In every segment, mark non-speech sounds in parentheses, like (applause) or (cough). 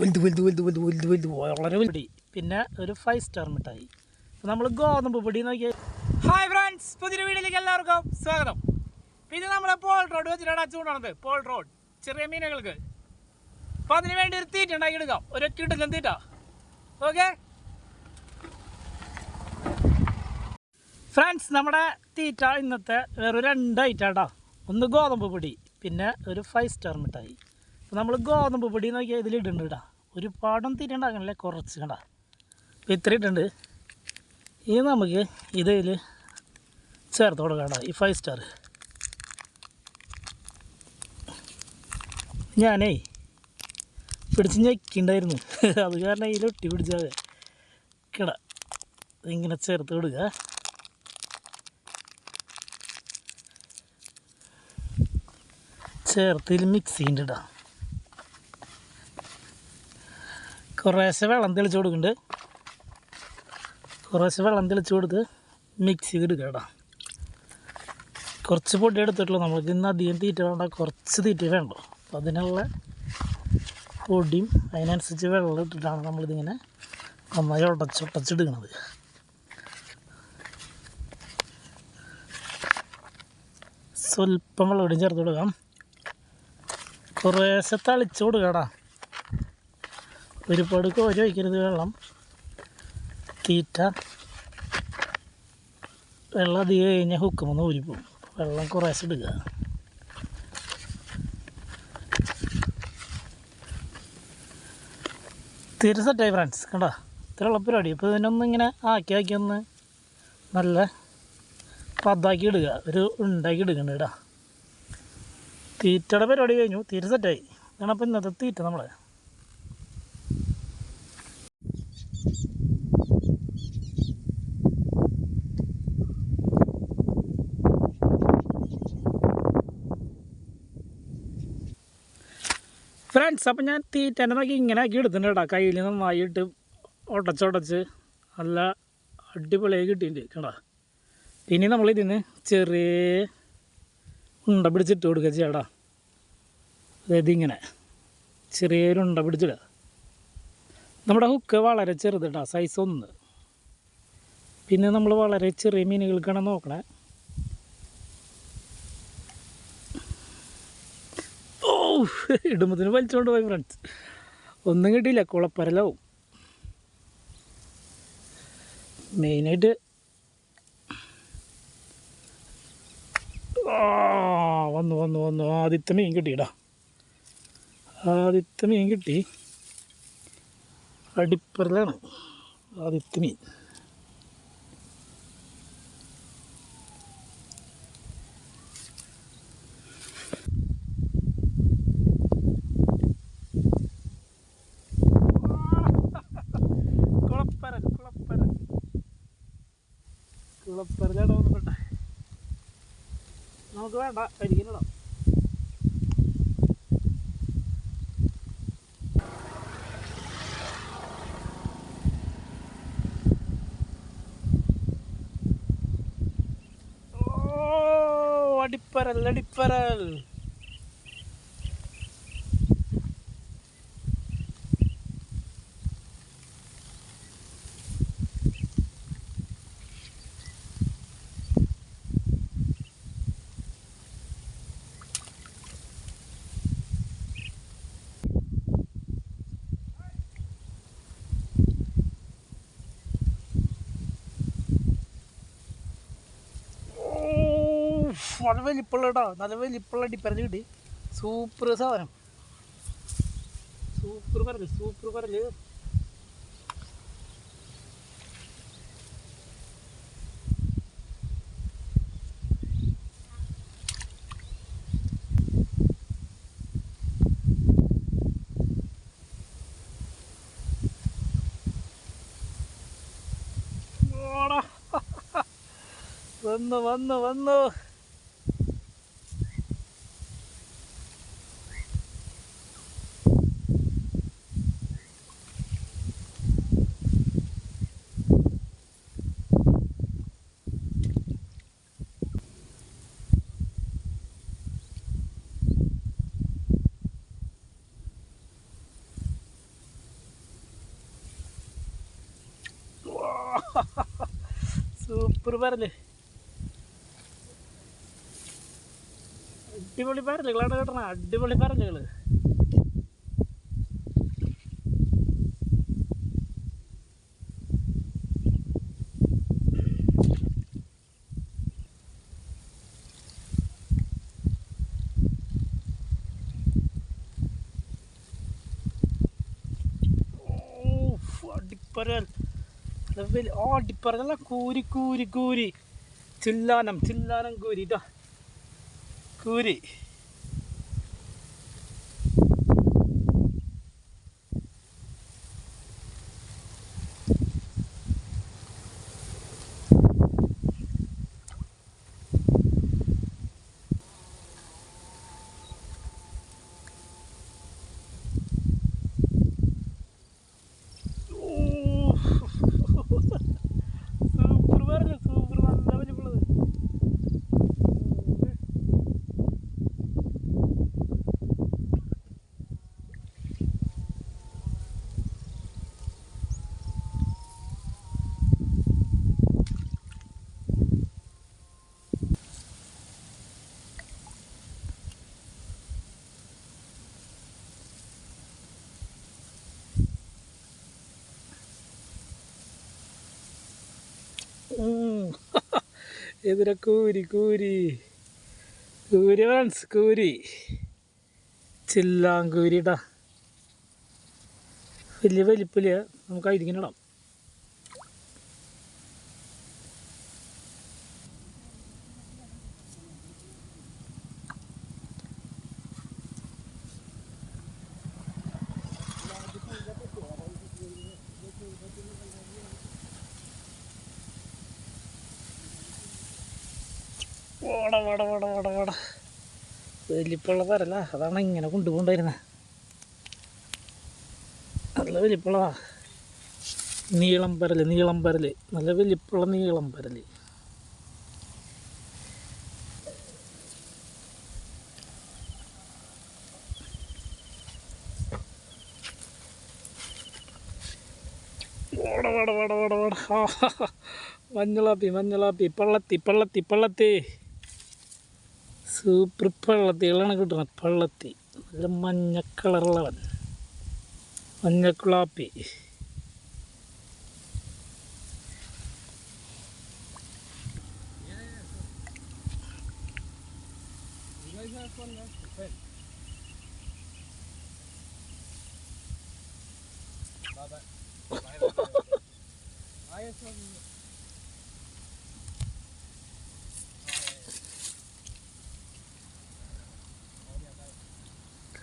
വലുത് വലുത് വലുത് വലുത് വലുത് വലുത് വളരെ വലുത്. പിന്നെ ഒരു ഫൈവ് സ്റ്റാർ മിഠായി. അപ്പോൾ നമ്മൾ ഗോതമ്പ് പൊടി നോക്കിയാൽ ഹായ് ഫ്രണ്ട്സ് പുതിയ വീഡിയോയിലേക്ക് എല്ലാവർക്കും സ്വാഗതം. പിന്നെ നമ്മൾ പോൾ റോഡ് വെച്ചിട്ട് ചൂണ്ടാണത് പോൾ റോഡ് ചെറിയ മീനുകൾക്ക്. അപ്പോൾ അതിന് വേണ്ടി ഒരു തീറ്റ ഉണ്ടാക്കി എടുക്കാം ഒരു ഒറ്റ തീറ്റ. ഓക്കെ ഫ്രണ്ട്സ് നമ്മുടെ തീറ്റ ഇന്നത്തെ വേറൊരു രണ്ട് ഐറ്റാട്ടാ ഒന്ന് ഗോതമ്പ് പൊടി പിന്നെ ഒരു ഫൈവ് സ്റ്റാർ മിഠായി. നമ്മൾ ഗോതമ്പ് പൊടി നോക്കിയാൽ ഇതിൽ ഇടുന്നുണ്ട് കേട്ടോ. ഒരുപാടും പാടം ഉണ്ടാക്കണല്ലേ കുറച്ച് കണ്ട. അപ്പോൾ ഇത്ര ഇട്ടുണ്ട് ഇനി നമുക്ക് ഇതിൽ ചേർത്ത് കൊടുക്കാം ഈ ഫൈവ് സ്റ്റാർ ഞാനേ പിടിച്ച് ഞെക്കിണ്ടായിരുന്നു. (laughs) അത് കാരണം ഇതിൽ ഒട്ടി പിടിച്ചാൽ കിട. ഇങ്ങനെ ചേർത്ത് കൊടുക്കുക. ചേർത്തിൽ മിക്സ് ചെയ്യുന്നുണ്ട് ഇടാം കുറേശ്ശെ വെള്ളം തെളിച്ച് കൊടുക്കുന്നുണ്ട് കുറേശ്ശെ വെള്ളം തെളിച്ച് കൊടുത്ത് മിക്സ് ചെയ്തെടുക്കുക കേട്ടോ. കുറച്ച് പൊടി എടുത്തിട്ടുള്ളൂ. നമ്മൾക്ക് ഇന്ന് അധികം തീറ്റ വേണ്ട. കുറച്ച് തീറ്റ വേണ്ടോ. അപ്പോൾ അതിനുള്ള പൊടിയും അതിനനുസരിച്ച് വെള്ളം ഇട്ടിട്ടാണ് നമ്മളിതിങ്ങനെ നന്നായി ഉടച്ചൊട്ടച്ചെടുക്കണത് സ്വല്പം വെള്ളം ഇടിയും ചേർത്ത് കൊടുക്കാം. കുറേശ്ശെ തളിച്ച് കൊടുക്കടാ ഒരുപാട് കോരി വയ്ക്കരുത് വെള്ളം. തീറ്റ. വെള്ളം അധികം കഴിഞ്ഞാൽ ഹുക്കുമെന്ന് ഊരിപ്പോവും. വെള്ളം കുറേശ്ശെ എടുക്കുക തീരെ സെറ്റായി ഫ്രണ്ട്സ് കണ്ടോ? ഇത്രയുള്ള പരിപാടി. ഇപ്പോൾ ഇതിനൊന്ന് ഇങ്ങനെ ആക്കി ആക്കി ഒന്ന് നല്ല പതാക്കി ഇടുക. ഒരു ഉണ്ടാക്കി എടുക്കണ്ട ഇടാ തീറ്റയുടെ പരിപാടി കഴിഞ്ഞു. തീരെ സെറ്റായി കാരണം അപ്പോൾ ഇന്നത്തെ തീറ്റ നമ്മളെ. ഫ്രണ്ട്സ് അപ്പം ഞാൻ തീറ്റേനെ നോക്കി ഇങ്ങനെ ആക്കി എടുത്തിട്ടുണ്ട്. കേട്ടോ കയ്യിൽ നന്നായിട്ട് ഉടച്ചുടച്ച് നല്ല അടിപൊളിയായി കിട്ടിയിട്ടുണ്ട് കേട്ടോ. പിന്നെ നമ്മൾ ഇതിന് ചെറിയ ഉണ്ട പിടിച്ചിട്ട് കൊടുക്കുക ചേട്ടാ അതായത് ഇങ്ങനെ ചെറിയൊരു ഉണ്ട പിടിച്ചിടുക. നമ്മുടെ ഹുക്ക് വളരെ ചെറുത് കേട്ടോ സൈസ് ഒന്ന്. പിന്നെ നമ്മൾ വളരെ ചെറിയ മീനുകൾക്കാണ് നോക്കണേ. ഇടുമ്പത്തിന് വലിച്ചോണ്ട് പോയി ഫ്രണ്ട്സ് ഒന്നും കിട്ടിയില്ല കുളപ്പരലാവും. മെയിനായിട്ട് വന്നു വന്നു വന്നു. ആദ്യത്തെ മീൻ കിട്ടിയിടാ. ആദ്യത്തെ മീൻ കിട്ടി. അടിപ്പറലാണ് ആദ്യത്തെ മീൻ. നമുക്ക് വേണ്ട കരിക്കിനിടാം ഓ അടിപ്പരൽ. നല്ല വലിപ്പുള്ള കേട്ടോ നല്ല വലിപ്പുള്ള പറഞ്ഞു കിട്ടി. സൂപ്പർ സാധനം. സൂപ്പർ പരൽ സൂപ്പർ ഓടാ വന്നു വന്നു വന്നു. പരൽ അടിപൊളി പരലുകളാണ് കേട്ടണ അടിപൊളി പരലുകൾ അടിപ്പരൽ അടിപ്പരല്ല കൂരി കൂരി കൂരി. ചില്ലാനം ചില്ലാനം കൂരി. ഇതാ. കൂരി സൂപ്പർ പറഞ്ഞു സൂപ്പർ നല്ല വലിപ്പുള്ളത് ഉം. എതിരെ കൂരി കൂരി. കൂരി ഫ്രണ്ട്സ് കൂരി. ചില്ലാങ്കൂരിടാ. വലിയ വലിപ്പില്ല നമുക്ക് അതിങ്ങനെ ഓട ഓട ഓട അതാണ് ഇങ്ങനെ കൊണ്ടുപോണ്ടായിരുന്നത് നല്ല വലിപ്പുള്ളതാ. നീളം പരൽ നീളം പരൽ. നല്ല വലിപ്പുള്ള നീളം പരൽ. ഓട ഓട ഓട ഓട ഓട മഞ്ഞളാപ്പി. പള്ളത്തി പള്ളത്തി പള്ളത്തി. സൂപ്പർ പള്ളത്തി ഇളാണ് കിട്ടുന്നത് പള്ളത്തി നല്ല മഞ്ഞ കളറുള്ളവൻ മഞ്ഞ കുളാപ്പി You.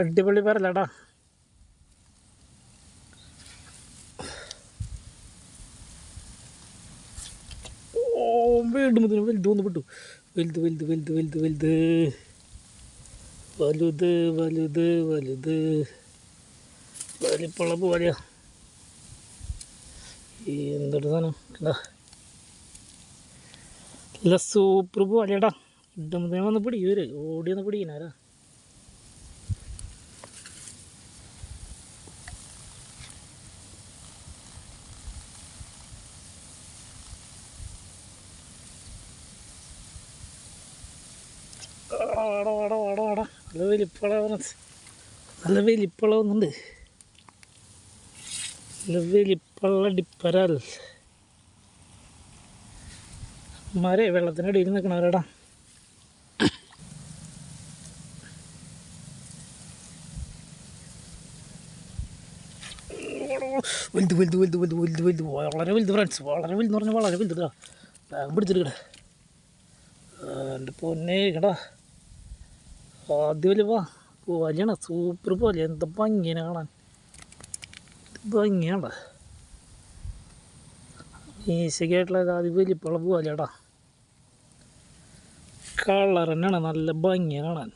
അടിപൊളി ഓ വീണ്ടും വലുത് ഒന്ന് വിട്ടു. വലുത് വലുത് വലുത് വലുത് വലുത്. വലുത് വലുത് വലുത്. വലിപ്പുള്ള പോലെയാ എന്തൊരു സാധനം. കണ്ടാ? സൂപ്പർ പോലെയാടാ ഇടുമ്പതേ വന്ന് പിടിക്കൂര് ഓടി വന്ന് പിടിക്കണാരാ വലിപ്പുള്ള നല്ല വലിപ്പുള്ള ഒന്നുണ്ട് നല്ല വലിപ്പുള്ള ഡിപ്പരാൽ മരേ വെള്ളത്തിനടിയിൽ നിൽക്കണവരടാ. വലുത് വലുത് വലുത് വലുത് വലുത് വലുത്. വളരെ വലുത് ഫ്രണ്ട്സ് വളരെ വലുത് പറഞ്ഞാൽ വളരെ വലുതാ ബാഗ് പിടിച്ചെടുക്കട എന്റെ പൊന്നേ കടാ വലിയ വാ. വലിയാണ് സൂപ്പർ പോലെ. എന്താ ഭംഗിയാണ് കാണാൻ. ഭംഗിയാണ്ട. മീശയ്ക്കായിട്ടുള്ള ആദ്യം വലിപ്പുള്ള പോലെയാടാ. കളർ തന്നെയാണ്. നല്ല ഭംഗിയാണ് കാണാൻ.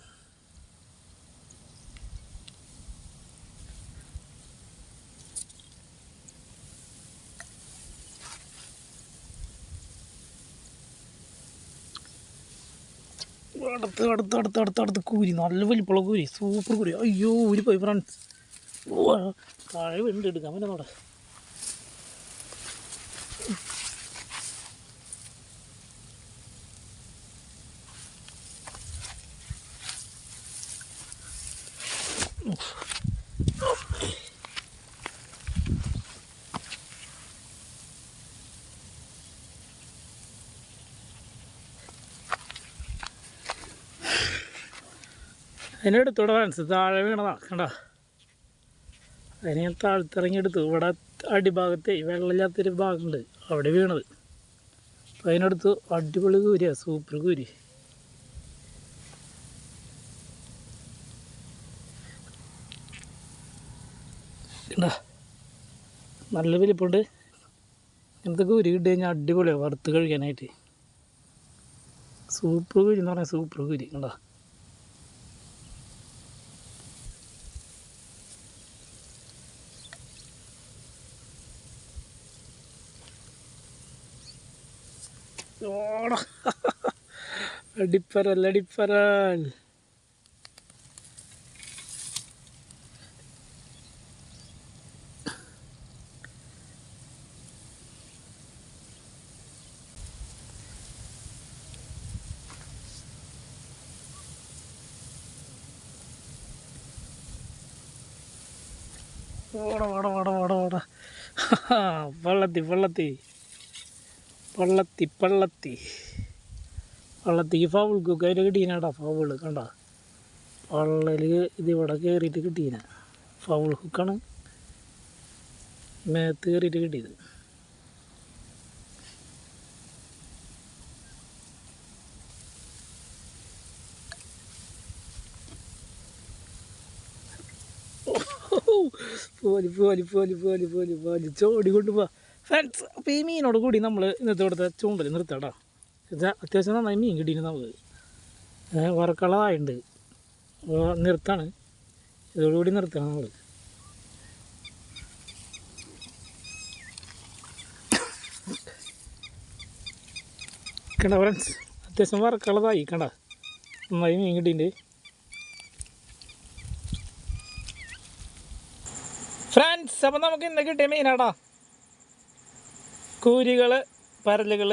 അടുത്ത് അടുത്ത് അടുത്ത് അടുത്ത് അടുത്ത് കൂരി നല്ല വലിപ്പമുള്ള കൂരി സൂപ്പർ കൂരി. അയ്യോ ഒരു പോയി ഫ്രണ്ട്സ് താഴെ വീണ്ടും എടുക്കാൻ പറ്റുന്നോടെ അതിനെടുത്തൂടെ മനസ്സ് താഴെ വീണതാ കണ്ട? അതിനെ ഞാൻ താഴ്ത്തിറങ്ങി എടുത്തു ഇവിടെ അടിഭാഗത്തെ വെള്ളമില്ലാത്തൊരു ഭാഗമുണ്ട് അവിടെ വീണത്. അപ്പം അതിനടുത്ത് അടിപൊളി കൂരിയാണ് സൂപ്പർ കൂരി. നല്ല വലിപ്പമുണ്ട് ഇങ്ങനത്തെ കൂരി കിട്ടി കഴിഞ്ഞാൽ അടിപൊളിയാണ് വറുത്ത് കഴിക്കാനായിട്ട്. സൂപ്പർ കൂരി എന്ന് പറഞ്ഞാൽ സൂപ്പർ കൂരി കണ്ടോ? ഓടാ അടിപ്പരൽ അടിപ്പരൽ ഓട ഓട ഓട ഓട ഓട വെള്ളത്തി വെള്ളത്തി പള്ളത്തി പള്ളത്തി. പള്ളത്തി ഈ ഫൗൾക്കൊക്കെ അതിൽ കിട്ടീനാടാ ഫൗൾ കണ്ട. പള്ളൽ ഇത് ഇവിടെ കയറിയിട്ട് കിട്ടീന. ഫൗൾ ഹുക്കാണ് മേത്ത് കയറിയിട്ട് കിട്ടിയത്. പോലി പോലി പോലി പോലി പോലി പോലി. ചോടി കൊണ്ടുപോവാ. ഫ്രണ്ട്സ് അപ്പോൾ ഈ മീനോട് കൂടി നമ്മൾ ഇന്നത്തെ ഇവിടുത്തെ ചൂണ്ടൽ നിർത്തട്ടാ എന്നുവെച്ചാൽ അത്യാവശ്യം നന്നായി മീൻ കിട്ടിയിരുന്നു നമുക്ക്. വറക്കളായിട്ടുണ്ട് അപ്പോൾ നിർത്താണ്. ഇതോടുകൂടി നിർത്തണം നമ്മൾ കണ്ട ഫ്രണ്ട്സ് അത്യാവശ്യം വറക്കളതായി കണ്ട. നന്നായി മീൻ കിട്ടിയിട്ടുണ്ട് ഫ്രണ്ട്സ് അപ്പം നമുക്ക് ഇന്ന് കിട്ടിയ മീനാടാ. കൂരികൾ പരലുകൾ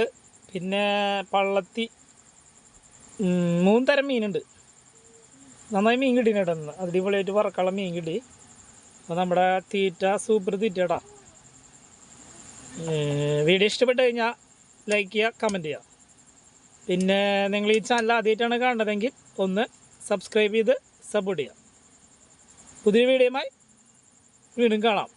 പിന്നെ പള്ളത്തി മൂന്ന് തരം മീനുണ്ട്. നന്നായി മീൻ കിട്ടി കേട്ടോ അടിപൊളിയായിട്ട് വറക്കള്ള മീൻ കിട്ടി. അപ്പോൾ നമ്മുടെ തീറ്റ സൂപ്പർ തീറ്റടാ വീഡിയോ ഇഷ്ടപ്പെട്ട് കഴിഞ്ഞാൽ ലൈക്ക് ചെയ്യുക കമന്റ് ചെയ്യുക. പിന്നെ നിങ്ങൾ ഈ ചാനൽ ആദ്യമായിട്ടാണ് കാണുന്നതെങ്കിൽ ഒന്ന് സബ്സ്ക്രൈബ് ചെയ്ത് സപ്പോർട്ട് ചെയ്യുക. പുതിയ വീഡിയോയുമായി വീണ്ടും കാണാം.